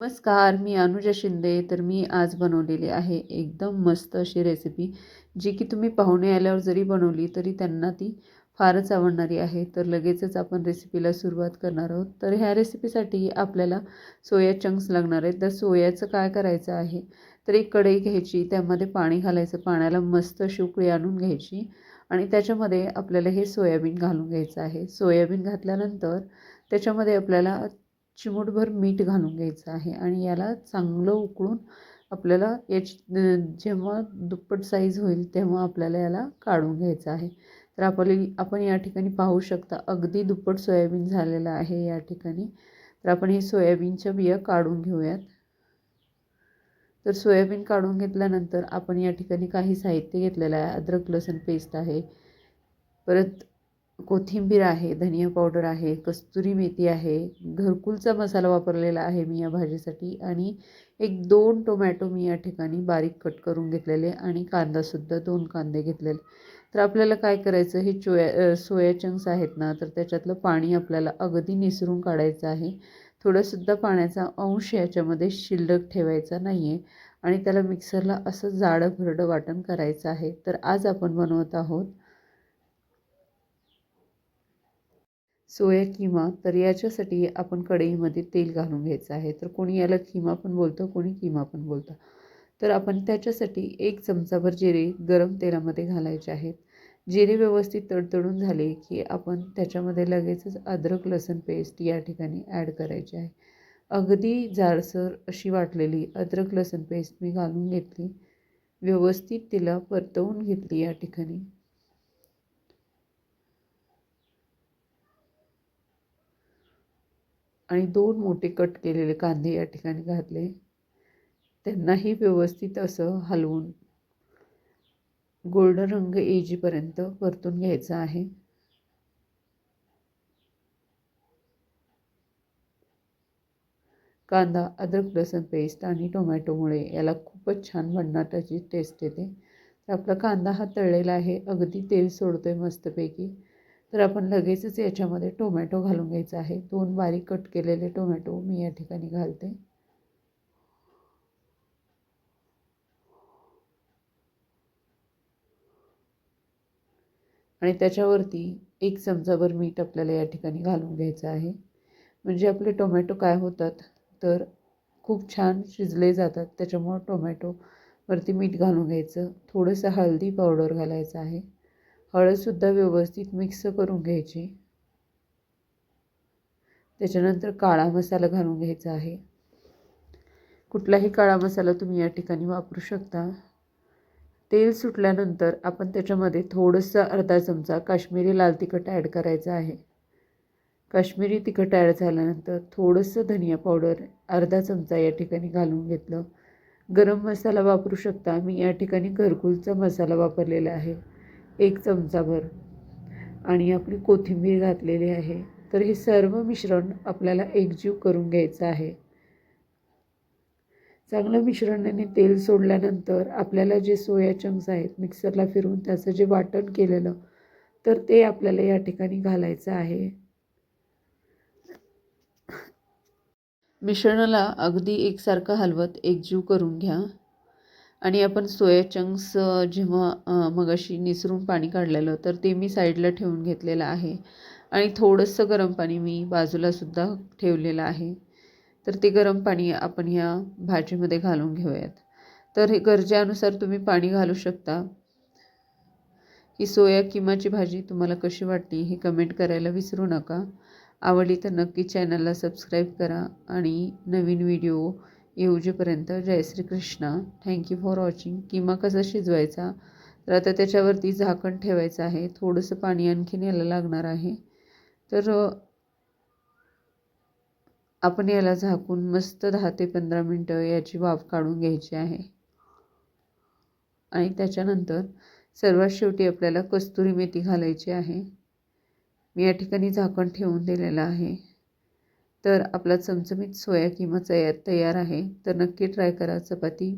नमस्कार मी अनुजा शिंदे. तर मी आज बनवलेली आहे एकदम मस्त अशी रेसिपी जी की तुम्ही पाहुणे आल्यावर जरी बनवली तरी त्यांना ती फारच आवडणारी आहे. तर लगेचच आपण रेसिपीला सुरुवात करणार आहोत. तर ह्या रेसिपीसाठी आपल्याला सोया चंक्स लागणार आहेत. तर सोयाचं काय करायचं आहे? तर एक कढई घ्यायची त्यामध्ये पाणी घालायचं पाण्याला मस्त अशी उकळी आणून घ्यायची आणि त्याच्यामध्ये आपल्याला हे सोयाबीन घालून घ्यायचं आहे. सोयाबीन घातल्यानंतर त्याच्यामध्ये आपल्याला चिमूटभर मीठ घालून घ्यायचं आहे आणि याला चांगलं उकळून आपल्याला याची जेव्हा दुप्पट साईज होईल तेव्हा आपल्याला याला काढून घ्यायचं आहे. तर आपली आपण या ठिकाणी पाहू शकता अगदी दुप्पट सोयाबीन झालेलं आहे या ठिकाणी. तर आपण हे सोयाबीनच्या बिया काढून घेऊयात. तर सोयाबीन काढून घेतल्यानंतर आपण या ठिकाणी काही साहित्य घेतलेलं आहे. अद्रक लसूण पेस्ट आहे. परत कोथिंबीर आहे धनिया पावडर आहे कस्तुरी मेथी आहे घरकुलचा मसाला वापरलेला आहे मी या भाजीसाठी आणि एक दोन टोमॅटो मी या ठिकाणी बारीक कट करून घेतलेले आणि कांदासुद्धा दोन कांदे घेतलेले. तर आपल्याला काय करायचं हे चोया सोया चंक्स आहेत ना तर त्याच्यातलं पाणी आपल्याला अगदी निसरून काढायचं आहे. थोडंसुद्धा पाण्याचा अंश याच्यामध्ये शिल्लक ठेवायचा नाही आहे आणि त्याला मिक्सरला असं जाडं भरडं वाटण करायचं आहे. तर आज आपण बनवत आहोत सोया किमा तर याच्यासाठी आपण कढईमध्ये तेल घालून घ्यायचं आहे. तर कोणी याला किमा पण बोलतं कोणी किमा पण बोलतं. तर आपण त्याच्यासाठी एक चमचाभर जिरे गरम तेलामध्ये घालायचे आहेत. जिरे व्यवस्थित तडतडून झाले की आपण त्याच्यामध्ये लगेचच अद्रक लसूण पेस्ट या ठिकाणी ॲड करायची आहे. अगदी जाडसर अशी वाटलेली अद्रक लसूण पेस्ट मी घालून घेतली. व्यवस्थित तिला परतवून घेतली या ठिकाणी. आणि दोन मोठे कट केलेले कांदे या ठिकाणी घातले. त्यांनाही व्यवस्थित असं हलवून गोल्डन रंग येजीपर्यंत परतून घ्यायचा आहे. कांदा अद्रक लसूण पेस्ट आणि टोमॅटोमुळे याला खूपच छान भन्नाटाची टेस्ट येते. तर आपला कांदा हा तळलेला आहे अगदी तेल सोडतो आहे मस्तपैकी. तर आपण लगेचच याच्यामध्ये टोमॅटो घालून घ्यायचा आहे. दोन बारीक कट केलेले टोमॅटो मी या ठिकाणी घालते. आणि त्याच्यावरती एक चमचाभर मीठ आपल्याला या ठिकाणी घालून घ्यायचं आहे. म्हणजे आपले टोमॅटो काय होतात? तर खूप छान शिजले जातात. त्याच्यामुळं टोमॅटोवरती मीठ घालून घ्यायचं. थोडंसं हळदी पावडर घालायचं आहे. हळदसुद्धा व्यवस्थित मिक्स करून घ्यायची. त्याच्यानंतर काळा मसाला घालून घ्यायचा आहे. कुठलाही काळा मसाला तुम्ही या ठिकाणी वापरू शकता. तेल सुटल्यानंतर आपण त्याच्यामध्ये थोडंसं अर्धा चमचा काश्मीरी लाल तिखट ॲड करायचं आहे. काश्मीरी तिखट ॲड झाल्यानंतर थोडंसं धनिया पावडर अर्धा चमचा या ठिकाणी घालून घेतलं. गरम मसाला वापरू शकता. मी या ठिकाणी घरकुलचा मसाला वापरलेला आहे. एक चमचाभर. आणि आपली कोथिंबीर घातलेली आहे. तर हे सर्व मिश्रण आपल्याला एकजीव करून घ्यायचं आहे. चांगलं मिश्रणाने तेल सोडल्यानंतर आपल्याला जे सोया चंक्स आहेत मिक्सरला फिरून त्याचं जे वाटण केलेलं तर ते आपल्याला या ठिकाणी घालायचं आहे. मिश्रणाला अगदी एकसारखं हलवत एकजीव करून घ्या. आणि आपण सोया चंक्स जेव्हा मगाशी निसरून पाणी काढलेलं तर ते मी साईडला ठेवून घेतलेलं आहे. आणि थोडंसं गरम पाणी मी बाजूलासुद्धा ठेवलेलं आहे. तर ते गरम पाणी आपण ह्या भाजीमध्ये घालून घेऊयात. तर हे गरजेनुसार तुम्ही पाणी घालू शकता. ही सोया किमाची भाजी तुम्हाला कशी वाटली हे कमेंट करायला विसरू नका. आवडली तर नक्की चॅनलला सबस्क्राईब करा आणि नवीन व्हिडिओ येऊजेपर्यंत. जय Shrikrishna. Thank you for watching keema कसा शिजवायचा? तर आता त्याच्यावरती झाकण ठेवायचं आहे. थोडंसं पाणी आणखीन याला लागणार आहे. तर आपण याला झाकून मस्त दहा ते पंधरा मिनटं याची वाफ काढून घ्यायची आहे. आणि त्याच्यानंतर सर्वात शेवटी आपल्याला कस्तुरी मेथी घालायची आहे. मी या ठिकाणी झाकण ठेवून दिलेलं आहे. तर आपला चमचमीत सोया किमा तयार तयार आहे तर नक्की ट्राय करा चपाती.